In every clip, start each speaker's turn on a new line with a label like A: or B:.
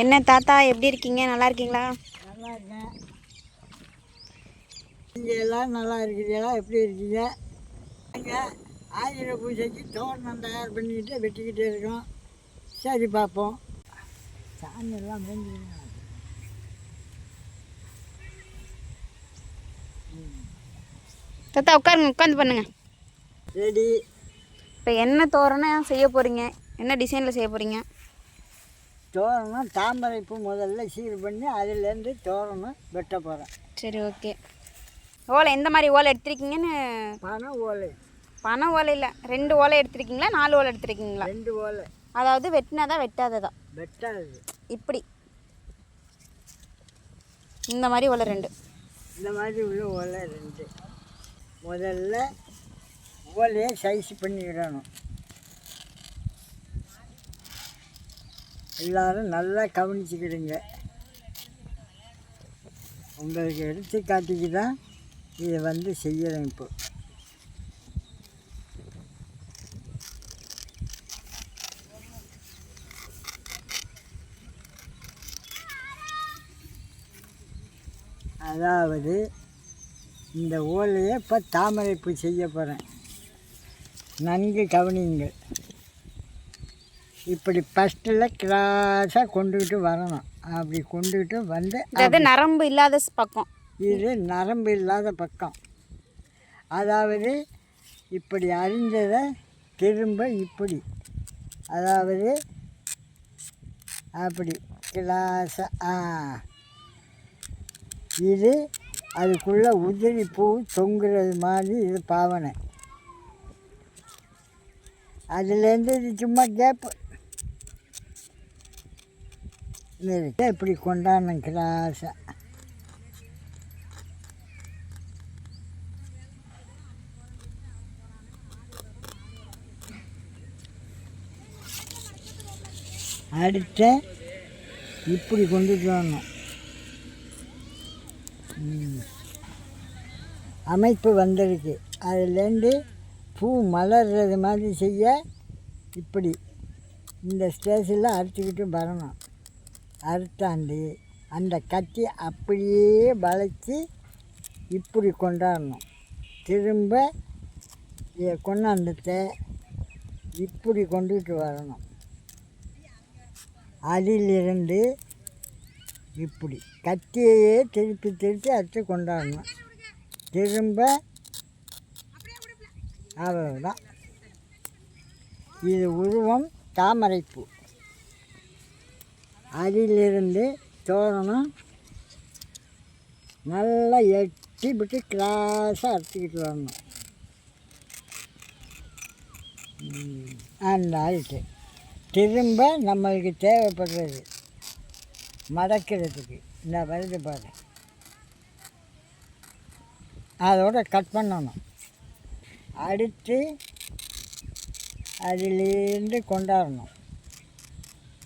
A: என்ன தாத்தா எப்படி இருக்கீங்க? நல்லா இருக்கீங்களா?
B: நல்லா இருக்கேன் நீங்கள் எல்லாம் நல்லா இருக்கிறீங்களா எப்படி இருக்கீங்க இங்கே ஆயுத பூஜைக்கு தோரணம் தயார் பண்ணிக்கிட்டு வெட்டிக்கிட்டே இருக்கோம். சரி பார்ப்போம். சாமி எல்லாம் வேண்டிக்கிறேன்
A: தாத்தா உட்காருங்க உட்காந்து பண்ணுங்க.
B: ரெடி.
A: இப்போ என்ன தோரணம் செய்ய போகிறீங்க என்ன டிசைனில் செய்ய போகிறீங்க
B: தோரணம் தாமரை பூ முதல்ல சீர் பண்ணி அதுலேருந்து தோரணம் வெட்ட போகிறேன்
A: சரி ஓகே. ஓலை எந்த மாதிரி ஓலை எடுத்திருக்கீங்கன்னு?
B: பணம் ஓலை.
A: பனை ஓலை இல்லை. ரெண்டு ஓலை எடுத்திருக்கீங்களா? நாலு ஓலை எடுத்திருக்கீங்களா?
B: ரெண்டு ஓலை.
A: அதாவது வெட்டினதா வெட்டாததா?
B: வெட்டாது.
A: இப்படி. இந்த மாதிரி ஓலை ரெண்டு.
B: இந்த மாதிரி உள்ள ஓலை ரெண்டு. முதல்ல ஓலையை சைஸ் பண்ணிக்கிடணும் எல்லாரும் நல்லா கவனிச்சுக்கிடுங்க. உங்களுக்கு எடுத்துக்காட்டிக்கு தான் இதை வந்து செய்யறேன் இப்போ. அதாவது இந்த ஓலையை இப்போ தாமரைப்பு செய்ய போகிறேன். நன்கு கவனியுங்கள். இப்படி ஃபஸ்ட்டில் கிராஸாக கொண்டுக்கிட்டு வரணும். அப்படி கொண்டுக்கிட்டு வந்து
A: அதாவது நரம்பு இல்லாத பக்கம்.
B: இது நரம்பு இல்லாத பக்கம். அதாவது இப்படி அறிஞ்சதை திரும்ப இப்படி. அதாவது அப்படி கிளாஸாக ஆ. இது அதுக்குள்ளே உதிரி பூ தொங்குறது மாதிரி இது பாவனை. அதுலேருந்து இது சும்மா கேப்பு இருக்கு. இப்படி கொண்டாடணும் கிளாஸாக அடுத்த இப்படி கொண்டுட்டு வரணும் அமைப்பு வந்திருக்கு. அதுலேருந்து பூ மலர்றது மாதிரி செய்ய இப்படி. இந்த ஸ்டேஜில் அறுத்துக்கிட்டு வரணும். அறுத்தாண்டு அந்த கத்தி அப்படியே வளைச்சி இப்படி கொண்டாடணும். திரும்ப இதை கொண்டாந்தத்தை இப்படி கொண்டுகிட்டு வரணும். அதிலிருந்து இப்படி கத்தியையே திருப்பி திருப்பி அறுத்து கொண்டாடணும். திரும்ப அவ்வளவுதான். இது உருவம் தாமரைப்பூ. அதிலிருந்து தோரணம் நல்லா எட்டி விட்டு கிளாஸாக அறுத்துக்கிட்டு வரணும். அந்த ஆயிட்டு திரும்ப நம்மளுக்கு தேவைப்படுறது மடக்கிறதுக்கு. இந்த வருது பாரு. அதோட கட் பண்ணணும். அடுத்து அதிலேருந்து கொண்டாடணும்.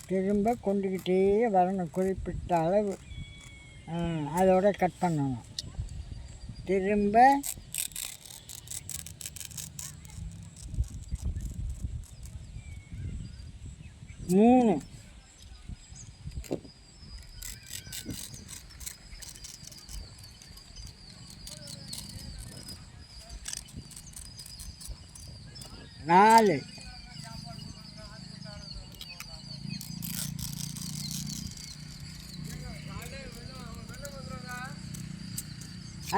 B: திரும்ப கொண்டுக்கிட்டே வரணும் குறிப்பிட்ட அளவு. அதோட கட் பண்ணணும். திரும்ப மூணு. நாலு.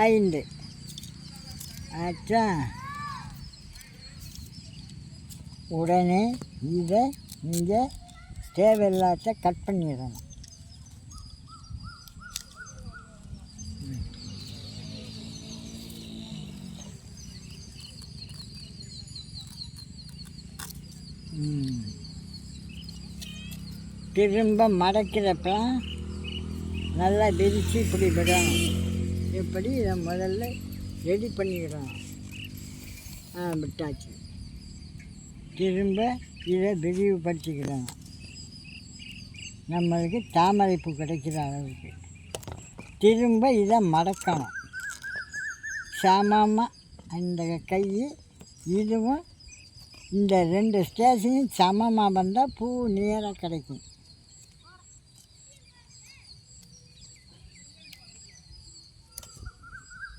B: ஐந்து. ஆச்சா உடனே இதை இங்கே தேவையில்லாத கட் பண்ணிடணும். திரும்ப மடக்கிறப்ப நல்லா விரித்து இப்படி விடணும். இப்படி இதை முதல்ல ரெடி பண்ணிக்கிறோம் விட்டாச்சு. திரும்ப இதை விரிவுபடுத்திக்கிடணும் நம்மளுக்கு தாமரைப்பு கிடைக்கிற அளவுக்கு. திரும்ப இதை மடக்கணும். சமமாக அந்த கை இதுவும் இந்த ரெண்டு ஸ்டேஷனும் சமமாக வந்தால் பூ நேராக கிடைக்கும்.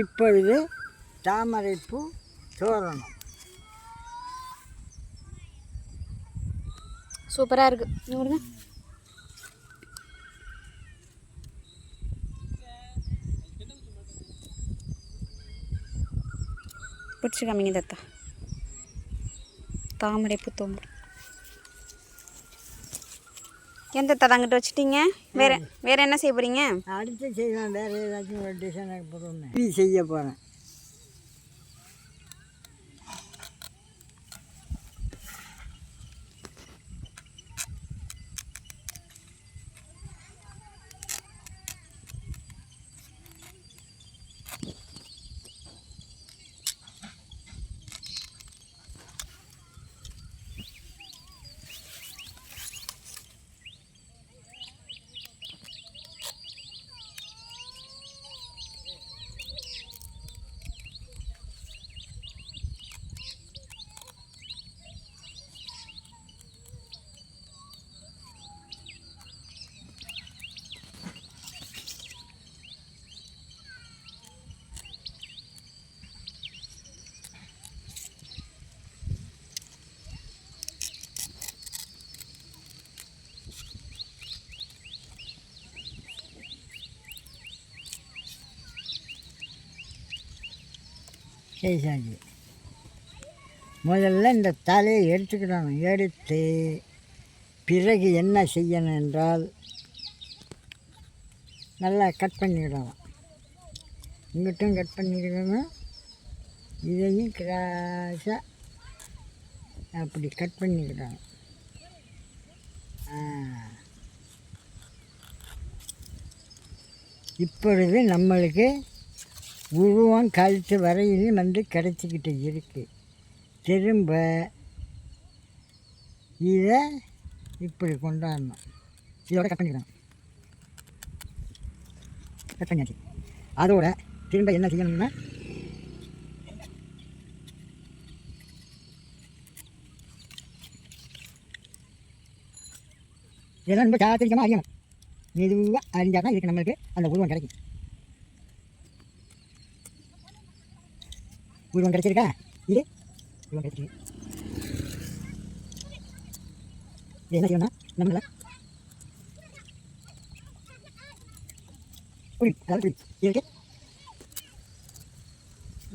B: இப்பொழுது தாமரைப்பூ தோரணம்.
A: சூப்பராக இருக்குது இங்க பிடிச்சி காமிங்க தத்தா தாமரை தோம்பு. எந்த தத்தா வச்சுட்டீங்க? வேற வேற என்ன செய்ய போறீங்க?
B: அடுத்து செய்வேன் வேறு ஏதாச்சும் ஒரு டிசைனாக போடுவேன் செய்ய போகிறேன் செய்சாங்க முதல்ல இந்த தலையை எடுத்துக்கிடணும் எடுத்து பிறகு என்ன செய்யணும் என்றால் நல்லா கட் பண்ணிக்கிடணும் இங்கிட்டும் கட் பண்ணிக்கிடணும் இதையும் கிராஸாக அப்படி கட் பண்ணிக்கிடணும் இப்பொழுது நம்மளுக்கு உருவம் கழுத்து வரையிலும் வந்து கிடச்சிக்கிட்டு இருக்குது திரும்ப இதை இப்படி கொண்டாடணும். இதோட கட் பண்ணிக்கலாம் கட் பண்ணியாச்சு. அதோட திரும்ப என்ன செய்யணும்னா இதெல்லாம் ரொம்ப சாத்திரிக்கமாக அறியணும். மெதுவாக அறிஞ்சால் தான் இதுக்கு நம்மளுக்கு அந்த உருவம் கிடைக்கும். உருவம் கிடைச்சிருக்கா? இது உருவம் கிடைச்சிருக்கு. என்ன செய்யணும் நம்மள புரியும் அதாவது புரியும் இருக்கு.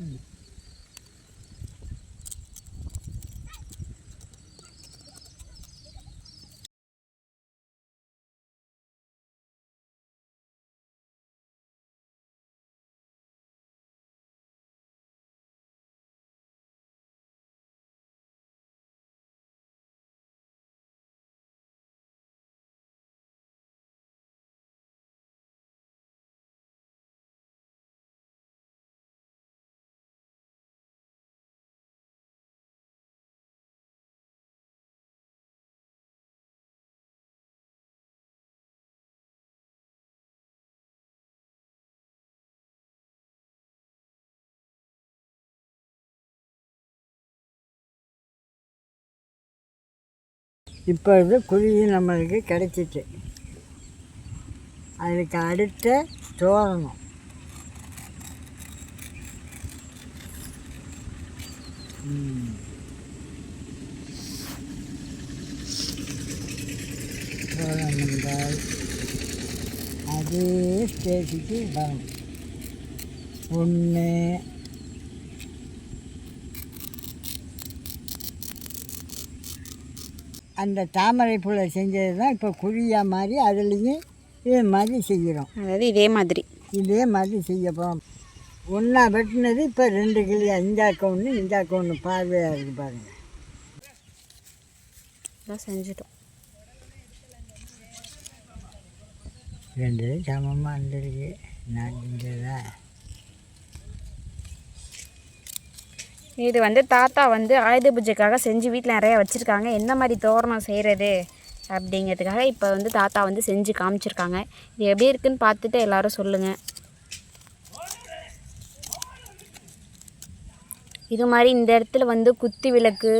B: ம். இப்பொழுது குருவி நம்மளுக்கு கிடைச்சிட்டு அதுக்கு அடுத்த தோரணம் தோரணம் என்றால் அதே ஸ்டேஜுக்கு வரணும். ஒன்று அந்த தாமரை பூலை செஞ்சது தான் இப்போ குழியா மாதிரி அதுலேயும் இதே மாதிரி செய்கிறோம்.
A: அதாவது இதே மாதிரி.
B: இதே மாதிரி செய்ய போகிறோம். ஒன்றா வெட்டினது இப்போ ரெண்டு கிளியா இந்தாக்க ஒன்று இந்தாக்க ஒன்று பார்வையாக இருக்குது பாருங்கள்
A: செஞ்சுட்டோம்.
B: ரெண்டு சமமாக இருந்திருக்கு நான் செஞ்சதா
A: இது வந்து தாத்தா வந்து ஆயுத பூஜைக்காக செஞ்சு வீட்டில் நிறைய வச்சுருக்காங்க. எந்த மாதிரி தோரணம் செய்கிறது அப்படிங்கிறதுக்காக இப்போ வந்து தாத்தா வந்து செஞ்சு காமிச்சிருக்காங்க. இது எப்படி இருக்குன்னு பார்த்துட்டு எல்லாரும் சொல்லுங்கள் இது மாதிரி இந்த இடத்துல வந்து குத்தி விளக்கு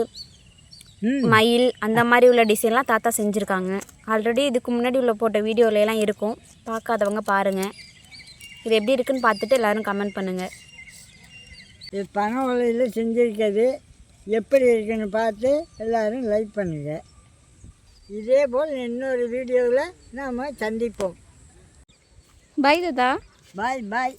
A: மயில் அந்த மாதிரி உள்ள டிசைன்லாம் தாத்தா செஞ்சுருக்காங்க. ஆல்ரெடி இதுக்கு முன்னாடி உள்ள போட்ட வீடியோல எல்லாம் இருக்கும். பார்க்காதவங்க பாருங்கள் இது எப்படி இருக்குன்னு பார்த்துட்டு எல்லாரும் கமெண்ட் பண்ணுங்கள்
B: இது பனை ஓலையில் செஞ்சுருக்கிறது. எப்படி இருக்குன்னு பார்த்து எல்லோரும் லைக் பண்ணுங்க. இதே போல் இன்னொரு வீடியோவில் நாம் சந்திப்போம்.
A: பை தாத்தா.
B: பாய் பாய்